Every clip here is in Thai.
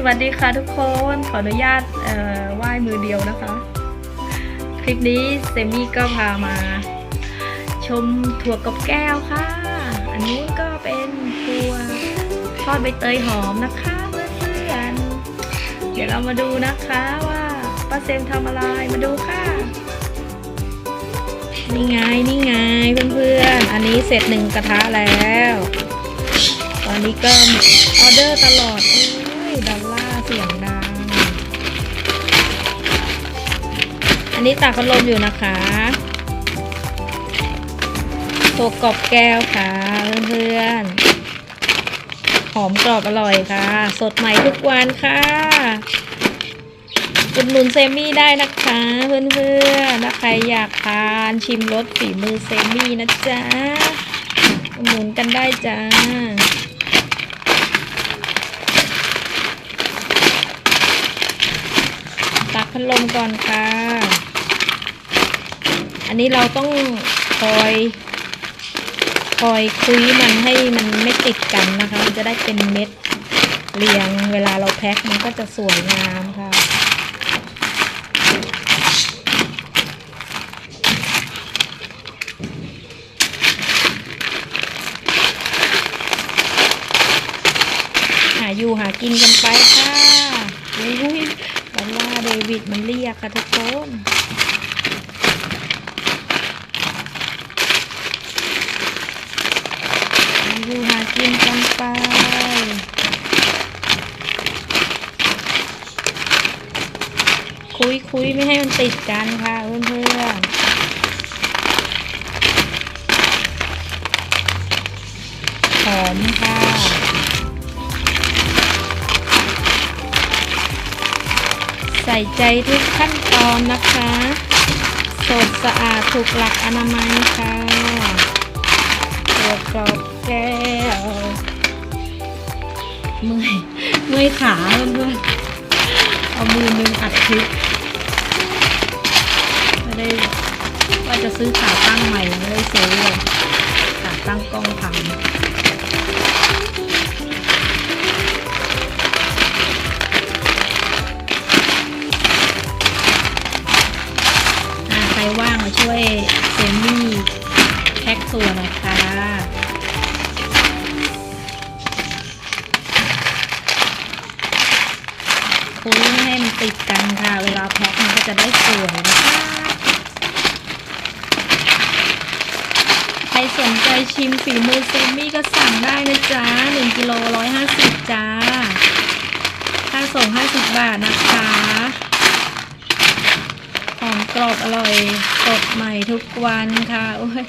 สวัสดีค่ะทุกคนขออนุญาตไหว้มือเดียวนะคะ คลิปนี้เซมี่ก็พามา ชมถั่วกับแก้วค่ะ อันนู้นก็เป็นถั่วทอดใบเตยหอมนะคะเพื่อนๆเดี๋ยวเรามาดูนะคะว่าป้าเซมทำอะไรมาดูค่ะนี่ไงนี่ไงเพื่อนๆอันนี้เสร็จหนึ่งกระทะแล้ว ตอนนี้ก็ออเดอร์ตลอดเอ้ย ดอลล่าเสียงดัง อันนี้ตากพัดลมอยู่นะคะตัวกรอบแก้วค่ะเพื่อนๆ หอมกรอบอร่อยค่ะ สดใหม่ทุกวันค่ะอุดหนุนเซมี่ได้นะคะเพื่อนๆ ถ้าใครอยากทานชิมรสฝีมือเซมี่นะจ๊ะอุดหนุนกันได้จ้า ตักพั ดลมก่อนค่ะ อันนี้เราต้องคอย คอยคุยมันให้มันไม่ติดกันนะคะ มันจะได้เป็นเม็ดเรียง เวลาเราแพ็คมันก็จะสวยงามค่ะหาอยู่หากินกันไปค่ะ อุ้ยดอลลาเดวิดมันเรียกค่ะทุกคนอยู่หากินกันไปคุยคุยไม่ให้มันติดกันค่ะเพื่อนๆหอมค่ะ ส่ใจทุกขั้นตอนนะคะ สดสะอาดถูกหลักอนามัยค่ะตัวกรอบแก้วเมื่อยเมื่อยขาเพื่อนๆเอามือหนึงอัดคลิปไม่ได้ว่าจะซื้อขาตั้งใหม่ไม่ได้ซื้อเลยขาตั้งกล้องพัง ว่างมาช่วยเซมี่แพ็คส่วนน่อยค่ะคุยไม่ให้มันติดกันค่ะ เวลาแพ็คมันก็จะได้สวยนะคะใครสนใจชิมฝีมือเซมี่ก็สั่งได้นะจ๊ะ1กิโล150 จ้า ค่าส่ง 50 บาทนะคะ รอบอร่อยสดใหม่ทุกวันค่ะ โอ้ย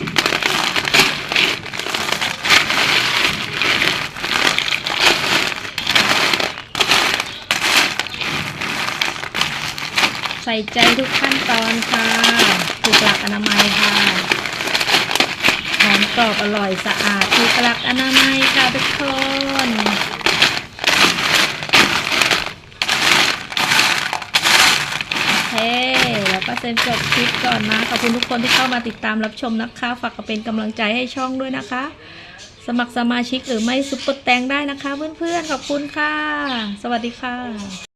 ใส่ใจทุกขั้นตอนค่ะถูกหลักอนามัยค่ะหอมกรอบอร่อยสะอาดถูกหลักอนามัยค่ะทุกคนเคแล้ ก็เซ็นจบคลิปก่อนนะ ขอบคุณทุกคนที่เข้ามาติดตามรับชมนะคะ ฝากเป็นกำลังใจให้ช่องด้วยนะคะ สมัครสมาชิกหรือไม่ซุปเปอร์แตงได้นะคะ เพื่อนๆ ขอบคุณค่ะ สวัสดีค่ะ